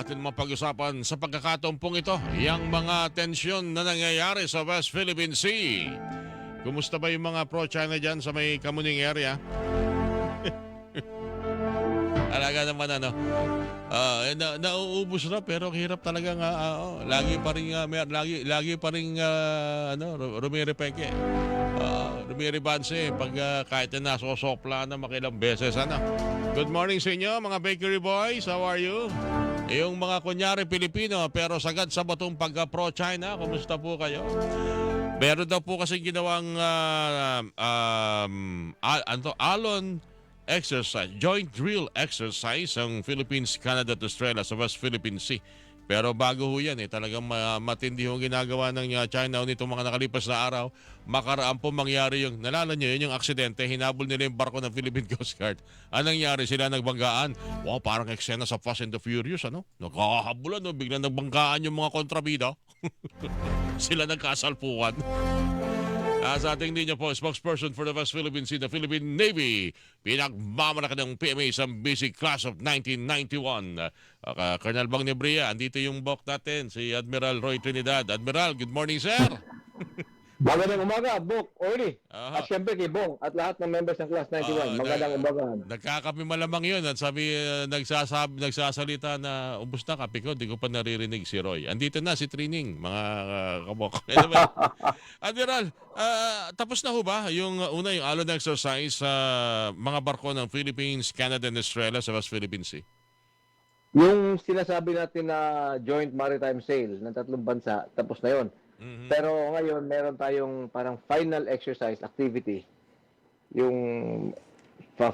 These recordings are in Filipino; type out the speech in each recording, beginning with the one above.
atin mapag-usapan sa pagkakatampong ito, yung mga tensyon na nangyayari sa West Philippine Sea. Kumusta ba yung mga pro-China dyan sa may Kamuning area? Talaga naman ano. Eh, na, nauubos na pero hirap talaga nga ah, oh, lagi pa rin ah, may, lagi lagi pa rin ah, ano ru- rumirepeke. Ah, rumiribanse pag ah, kahit na nasosopla na makilang beses ano. Good morning sa inyo mga bakery boys. How are you? Yung mga kunyari Pilipino pero sagad sa batong pagka pro China, kumusta po kayo? Meron daw po kasi ginawang ah, um, al- ano, to, alon exercise, joint drill exercise ang Philippines, Canada at Australia sa West Philippine Sea. Pero bago ho yan, eh, talagang ma- matindi ho ginagawa ng uh, China nitong mga nakalipas na araw. Makaraan po mangyari yung, nalala nyo yun, yung aksidente, hinabol nila yung barko ng Philippine Coast Guard. Anong nangyari? Sila nagbanggaan. Wow, parang eksena sa Fast and the Furious, ano? Nagkakahabulan, no? Biglang nagbanggaan yung mga kontrabida. Sila nagkasalpukan. Ah, sa ating linya po, spokesperson for the West Philippine Sea, the Philippine Navy, pinagmamalaki ng PMA sa basic class of 1991. Uh, Colonel Bang Nebria, andito yung bok natin, si Admiral Roy Trinidad. Admiral, good morning, sir. Magandang umaga, Bok, Orly. Aha. At syempre kay Bong at lahat ng members ng Class 91. Ah, Magandang na- umaga. Nagkakape malamang yun at sabi, uh, nagsasab, nagsasalita na, ubus na kape ko, di ko pa naririnig si Roy. Andito na si Trining, mga uh, kabok. Anyway, Admiral, ah, tapos na ho ba yung uh, una, yung alon exercise sa mga barko ng Philippines, Canada, and Australia sa West Philippine Sea? Yung sinasabi natin na joint maritime sail ng tatlong bansa, tapos na yon. Mhm. Pero ngayon, meron tayong parang final exercise activity. Yung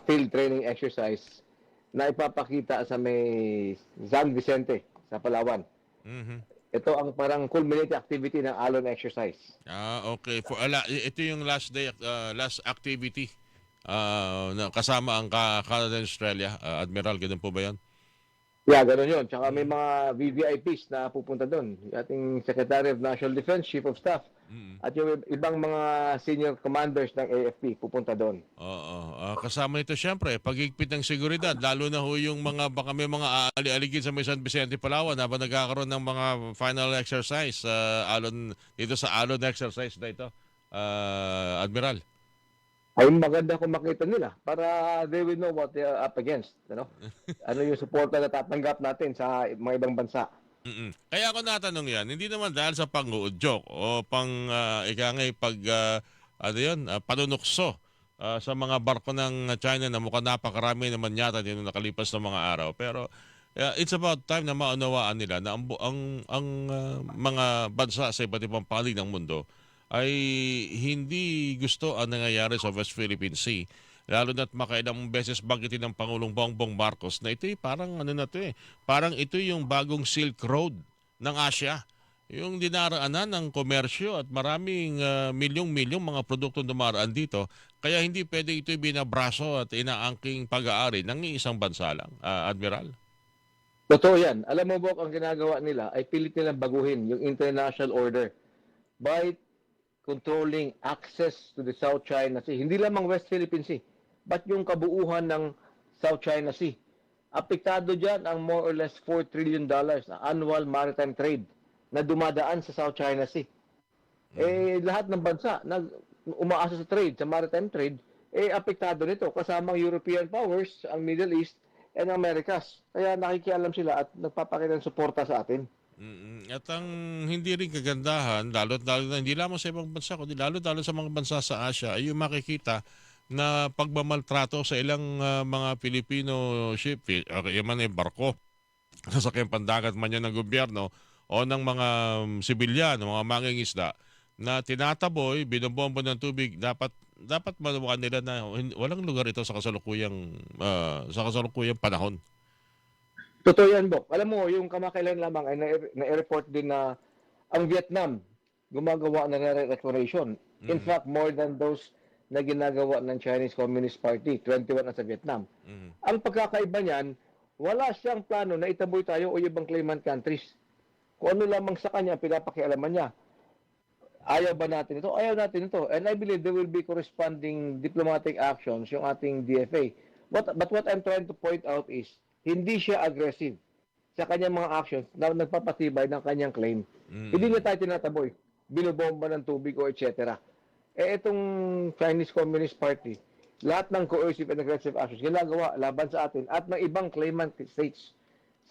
field training exercise na ipapakita sa may San Vicente sa Palawan. Mhm. Ito ang parang culminating activity ng Alon exercise. Ah, okay. For, ala, ito yung last day, uh, last activity ah, na kasama ang Canada Australia. Ah, Admiral, ganun po ba yan? Yeah, ganun yun. Tsaka may mga VVIPs na pupunta doon. Ating Secretary of National Defense, Chief of Staff, Mhm. at yung ibang mga senior commanders ng AFP pupunta doon. Oo. Ah, kasama nito siyempre, pagigpit ng seguridad, lalo na ho yung mga, baka may mga aali-aligid sa may San Vicente, Palawan, habang nagkakaroon ng mga final exercise sa alon, dito sa alon exercise na ito, ah, Admiral. Ay maganda kung makita nila para they will know what they are up against. Ano, ano yung suporta na tatanggap natin sa mga ibang bansa. Mm-mm. Kaya ako natanong yan, hindi naman dahil sa pang-joke o pang uh, ikangay pag ah, ano yun, ah, panunukso ah, sa mga barko ng China na mukhang napakarami naman yata din nakalipas na mga araw. Pero ah, it's about time na maunawaan nila na ang, ang, ang ah, mga bansa sa iba't ibang panig ng mundo ay hindi gusto ang nangyayari sa West Philippine Sea. Lalo na't makailang beses banggitin ng Pangulong Bongbong Marcos na ito parang ano na to eh, parang ito yung bagong Silk Road ng Asia. Yung dinaraanan ng komersyo at maraming ah, milyong-milyong mga produktong dumaraan dito. Kaya hindi pwede ito binabraso at inaangking pag-aari ng isang bansa lang, ah, Admiral. Totoo yan. Alam mo, Bok, ang ginagawa nila ay pilit nilang baguhin yung international order by controlling access to the South China Sea. Hindi lamang West Philippine Sea, but yung kabuuhan ng South China Sea. Apektado dyan ang more or less 4 trillion dollars na annual maritime trade na dumadaan sa South China Sea. Eh, lahat ng bansa na umaasa sa trade, sa maritime trade, eh, apektado nito. Kasama ang European powers, ang Middle East, and Americas. Kaya nakikialam sila at nagpapakita ng suporta sa atin. Mm, At ang hindi rin kagandahan, lalo lalo na hindi lamang sa ibang bansa, kundi lalo lalo sa mga bansa sa Asia, ay yung makikita na pagmamaltrato sa ilang ah, mga Pilipino ship, eh, okay, man ay barko, sasakyan pandagat man yan ng gobyerno, o ng mga um, sibilyan, mga mangingisda, na tinataboy, binobombo ng tubig, dapat dapat maluwakan nila na walang lugar ito sa kasalukuyang ah, sa kasalukuyang panahon. Totoo yan, Bok. Alam mo, yung kamakailan lamang ay na- na-report din na ang Vietnam gumagawa ng re-exploration. In Mhm. fact, more than those na ginagawa ng Chinese Communist Party, 21 na sa Vietnam. Mhm. Ang pagkakaiba niyan, wala siyang plano na itaboy tayo o ibang claimant countries. Kung ano lamang sa kanya, pinapakialaman niya. Ayaw ba natin ito? Ayaw natin ito. And I believe there will be corresponding diplomatic actions yung ating DFA. What, but what I'm trying to point out is, hindi siya aggressive. sa kanyang mga actions na nagpapatibay ng kanyang claim. Mm. Hindi niya tayo tinataboy. Binobomba ng tubig o etc. Eh itong Chinese Communist Party, lahat ng coercive and aggressive actions ginagawa laban sa atin at ng ibang claimant states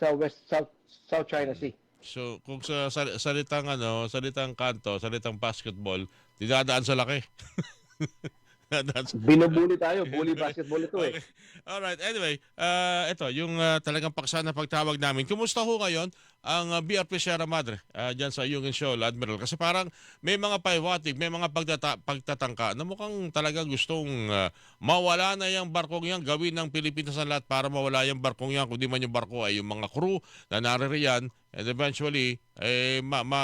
sa West South South China Sea. So, kung sa sal- salitang ano, salitang kanto, salitang basketball, dinadaan sa laki. Sa- Binubuli tayo, bully basketball ito eh. Okay. Alright, anyway, uh, ito, yung uh, talagang paksa na pagtawag namin. Kumusta ho ngayon ang uh, BRP Sierra Madre uh, dyan sa Yungin Shoal, Admiral? Kasi parang may mga paiwatig, may mga pagtata- pagtatangka na mukhang talagang gustong uh, mawala na yung barkong yan, gawin ng Pilipinas ang lahat para mawala yung barkong yan, kundi man yung barko ay yung mga crew na naririyan and eventually, eh, ma, ma,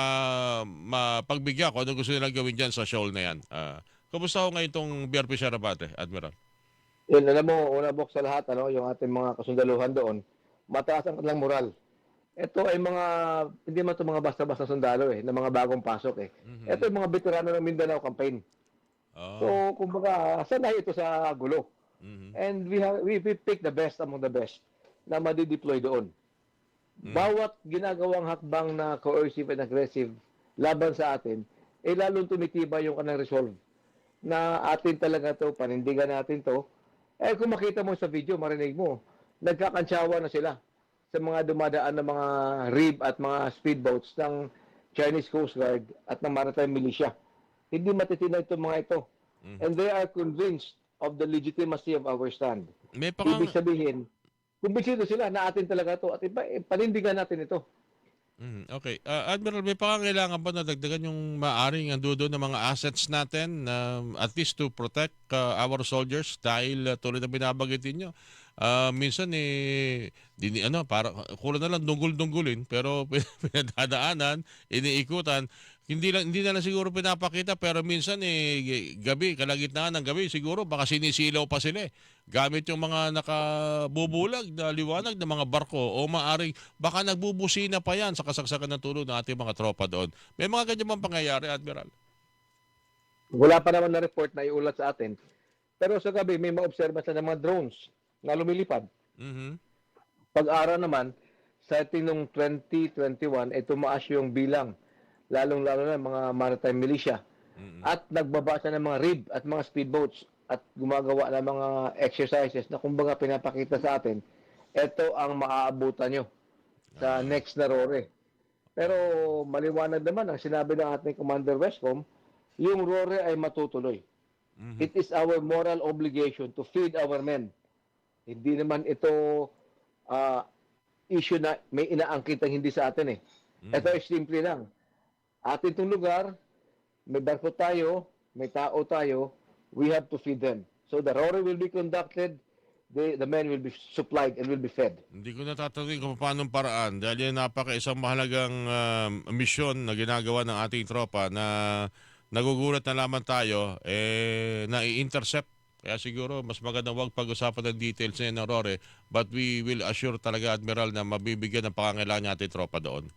mapagbigyan ko ano gusto nilang gawin dyan sa shoal na yan. Uh, kumusta ho ngayon itong BRP Sierra Admiral? Yun, alam mo, una box sa lahat, ano, yung ating mga kasundaluhan doon, mataas ang kanilang moral. Ito ay mga, hindi man ito mga basta-basta sundalo eh, na mga bagong pasok eh. Mhm. Ito yung mga veterano ng Mindanao campaign. Oh. So, kumbaga, sanay ito sa gulo. Mhm. And we have we, we pick the best among the best na madi-deploy doon. Mm. Bawat ginagawang hakbang na coercive and aggressive laban sa atin, eh lalong tumitibay yung kanang resolve na atin talaga to, panindigan natin to. Eh kung makita mo sa video, marinig mo, nagkakantsawa na sila sa mga dumadaan ng mga rib at mga speedboats ng Chinese Coast Guard at ng Maritime Militia. Hindi matitinag itong mga ito. Mhm. And they are convinced of the legitimacy of our stand. May pakang... Ibig sabihin, kumbinsido sila na atin talaga to at iba, eh, panindigan natin ito. Mm, okay. Uh, Admiral, may pangangailangan ba na dagdagan yung maaring andudo ng mga assets natin na at least to protect uh, our soldiers dahil uh, tulad na binabanggit ninyo, uh, minsan eh, dini, ano, para, kulang na lang dunggul-dunggulin pero pinadadaanan, iniikutan, hindi lang hindi na lang siguro pinapakita pero minsan eh gabi kalagitnaan ng gabi siguro baka sinisilaw pa sila eh. gamit yung mga nakabubulag na liwanag ng mga barko o maaring baka nagbubusina pa yan sa kasagsagan ng tulog ng ating mga tropa doon. May mga ganyan bang pangyayari, Admiral? Wala pa naman na report na iulat sa atin. Pero sa gabi, may maobserba sa mga drones na lumilipad. Mhm. Pag-araw naman, sa tinong 2021, ay tumaas yung bilang, lalong-lalo na mga maritime militia. Mhm. At nagbaba siya ng mga rib at mga speedboats at gumagawa ng mga exercises na kumbaga pinapakita sa atin, ito ang maaabutan nyo sa next na RORE. Pero maliwanag naman ang sinabi ng ating Commander Westcom, yung RORE ay matutuloy. Mhm. It is our moral obligation to feed our men. Hindi naman ito ah, issue na may inaangkit ang hindi sa atin eh. Mhm. Ito ay simple lang. Atin itong lugar, may barko tayo, may tao tayo, we have to feed them. So the RORE will be conducted, the, the men will be supplied and will be fed. Hindi ko natatanong kung paano paraan dahil yan napaka isang mahalagang um, misyon na ginagawa ng ating tropa na nagugulat na lamang tayo eh na i-intercept kaya siguro mas magandang wag pag-usapan ng details na yun, Aurore, but we will assure talaga Admiral na mabibigyan ng pangangailangan ng ating tropa doon.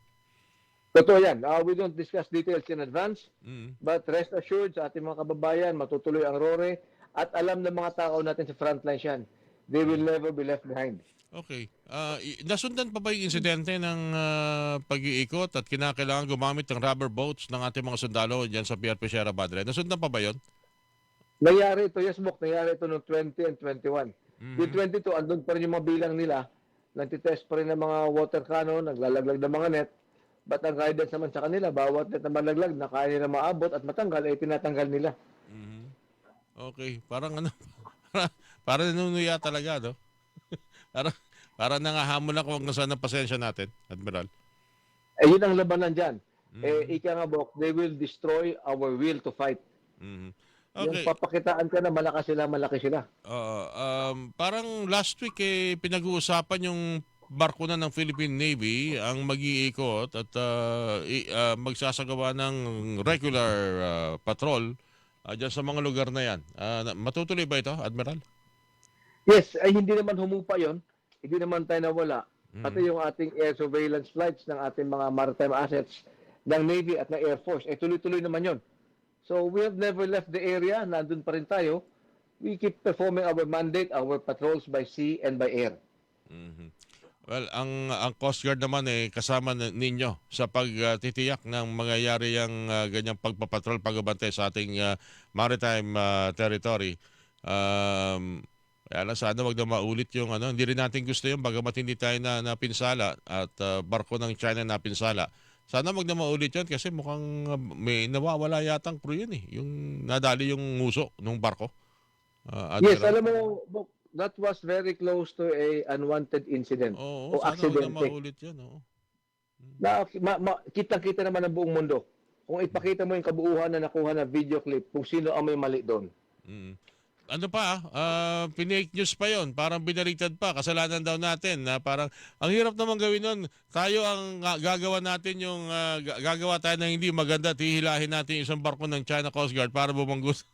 Totoo yan. Uh, we don't discuss details in advance, Mm. but rest assured sa ating mga kababayan, matutuloy ang RORE at alam ng mga tao natin sa frontline yan. They will never be left behind. Okay. I- nasundan pa ba yung insidente ng ah, pag-iikot at kinakailangan gumamit ng rubber boats ng ating mga sundalo dyan sa PRP Sierra Madre? Nasundan pa ba yun? Nangyari ito, yes, Bok, nangyari ito noong 20 and 21. Mhm. Yung 22, andun pa rin yung mga bilang nila. Nagtitest pa rin ng mga water cannon, naglalaglag ng mga net. But ang guidance naman sa kanila, bawat net na malaglag na kaya nila maabot at matanggal, ay tinatanggal nila. Mhm. Okay, parang ano, para, para nanunuya talaga, no? para, para nangahamon ako kung nasaan ang pasensya natin, Admiral. Eh, yun ang labanan dyan. Mhm. Eh, ika nga, Bok, they will destroy our will to fight. Mhm. Yung Okay. papakitaan ka na malakas sila, malaki sila. Oo, um, parang last week eh, pinag-uusapan yung barko na ng Philippine Navy ang mag-iikot at ah, i- ah, magsasagawa ng regular ah, patrol uh, dyan sa mga lugar na yan. Ah, na- matutuloy ba ito, Admiral? Yes, ay hindi naman humupa yon. Hindi naman tayo nawala. Mhm. Pati yung ating air surveillance flights ng ating mga maritime assets ng Navy at ng Air Force, ay tuloy-tuloy naman yon. So we have never left the area. Nandun pa rin tayo. We keep performing our mandate, our patrols by sea and by air. Mhm. Well, ang ang Coast Guard naman eh kasama ninyo sa pagtitiyak ng mangyayari ang ah, ganyang pagpapatrol pagbabantay sa ating ah, maritime ah, territory. Um, kaya sana wag na maulit yung ano, hindi rin natin gusto yung bagamat hindi tayo na napinsala at ah, barko ng China napinsala. Sana wag na maulit yun kasi mukhang ah, may nawawala yatang crew yun eh. Yung nadali yung nguso ng barko. Ah, Yes, alam mo, that was very close to a unwanted incident. Oo, o sana wag na aksidente. maulit yun. Oo. Na, ma, ma, kitang-kita naman ng buong mundo. Kung ipakita mo yung kabuuhan na nakuha na video clip, kung sino ang may mali doon. Mm. Ano pa, ah, pinake news pa yon parang binaliktad pa, kasalanan daw natin na parang, ang hirap naman gawin nun, tayo ang ah, gagawa natin yung, ga- gagawa tayo ng hindi maganda, at hihilahin natin isang barko ng China Coast Guard para bumanggo, sa-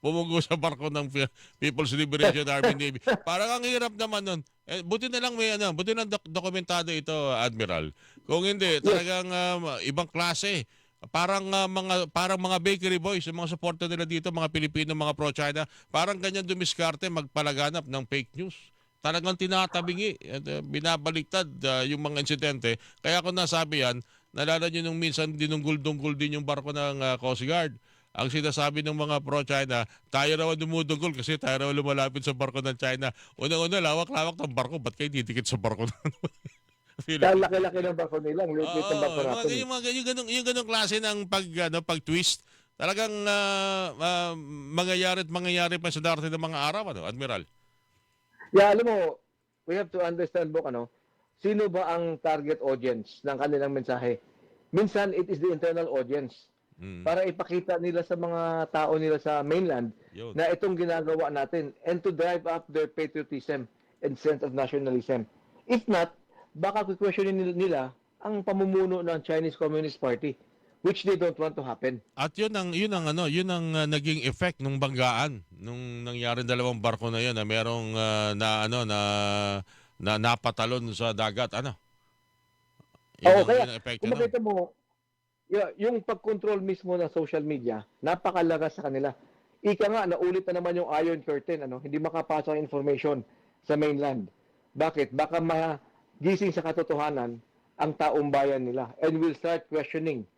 bumanggo sa barko ng People's Liberation Army Navy. Parang ang hirap naman nun. Eh, buti na lang may ano, buti na dok- dokumentado ito, Admiral. Kung hindi, talagang ah, ibang klase. Parang ah, mga parang mga bakery boys, yung mga suporta nila dito, mga Pilipino, mga pro-China, parang ganyan dumiskarte magpalaganap ng fake news. Talagang tinatabingi at uh, binabaliktad ah, yung mga insidente. Kaya kung nasabi yan, nalala nyo nung minsan dinunggol-dunggol din yung barko ng ah, Coast Guard. Ang sinasabi ng mga pro-China, tayo raw dumudunggol kasi tayo raw lumalapit sa barko ng China. Una-una, lawak-lawak ng barko. Ba't kayo didikit sa barko Philippines? laki-laki ng barko nila, ang liit ng mga, natin. yung, mga, yung, ganung, yung ganung klase ng pag, ano, pag-twist, talagang ah, ah, mangyayari at mangyayari pa sa darating ng mga araw, ano, Admiral? Yeah, alam mo, we have to understand, Bok, ano, sino ba ang target audience ng kanilang mensahe? Minsan, it is the internal audience. Mm, Para ipakita nila sa mga tao nila sa mainland yun. na itong ginagawa natin and to drive up their patriotism and sense of nationalism. If not, baka questionin nila, ang pamumuno ng Chinese Communist Party which they don't want to happen. At yun ang yun ang ano, yun ang ah, naging effect nung banggaan nung nangyari dalawang barko na yun na merong ah, na ano na na napatalon sa dagat, ano? Oo, ang- kaya ang epekto Kung makita mo, yung pag-control mismo ng social media, napakalagas sa kanila. Ika nga, naulit na naman yung Iron Curtain, ano? hindi makapasok ang information sa mainland. Bakit? Baka magising sa katotohanan ang taong bayan nila and will start questioning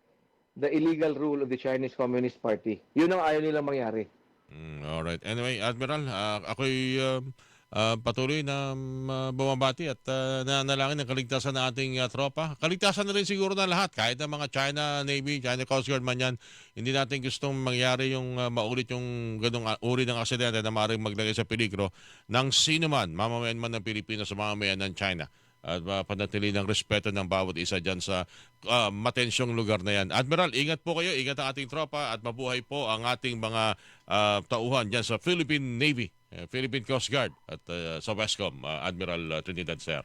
the illegal rule of the Chinese Communist Party. Yun ang ayaw nilang mangyari. Mm, alright. Anyway, Admiral, ah, ako'y um, ah, patuloy na um, ah, bumabati at uh, nanalangin ng kaligtasan ng ating ah, tropa. Kaligtasan na rin siguro ng lahat, kahit ng mga China Navy, China Coast Guard man yan. Hindi natin gustong mangyari yung ah, maulit yung ganong uri ng aksidente na maaaring maglagay sa peligro ng sino man, mamamayan man ng Pilipinas sa mamamayan ng China at uh, panatili ng respeto ng bawat isa dyan sa ah, matensyong lugar na yan. Admiral, ingat po kayo, ingat ang ating tropa at mabuhay po ang ating mga ah, tauhan dyan sa Philippine Navy, eh, Philippine Coast Guard at ah, sa Westcom, ah, Admiral Trinidad Sir.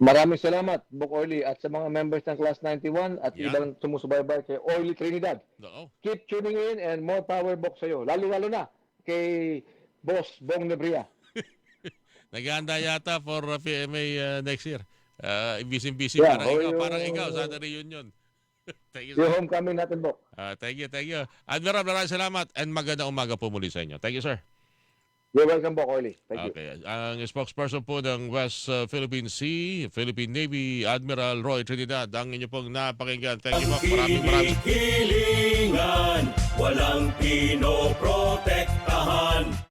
Maraming salamat, Bok Orly, at sa mga members ng Class 91 at Yan. ibang sumusubaybay kay Orly Trinidad. Oo. keep tuning in and more power box sa'yo. Lalo-lalo na kay Boss Bong Nebria. Naghahanda yata for ah, PMA ah, next year. Uh, busy-busy Yeah, para oh, ikaw, yung- parang ikaw sa reunion. thank you, Yung homecoming natin, Bok. Ah, thank you, thank you. Admiral, maraming salamat and magandang umaga po muli sa inyo. Thank you, sir. You're welcome, Bok Orly. Thank you. Okay. Ang spokesperson po ng West uh, Philippine Sea, Philippine Navy, Admiral Roy Trinidad. Ang inyo pong napakinggan. Thank you po. Maraming maraming walang pinoprotektahan.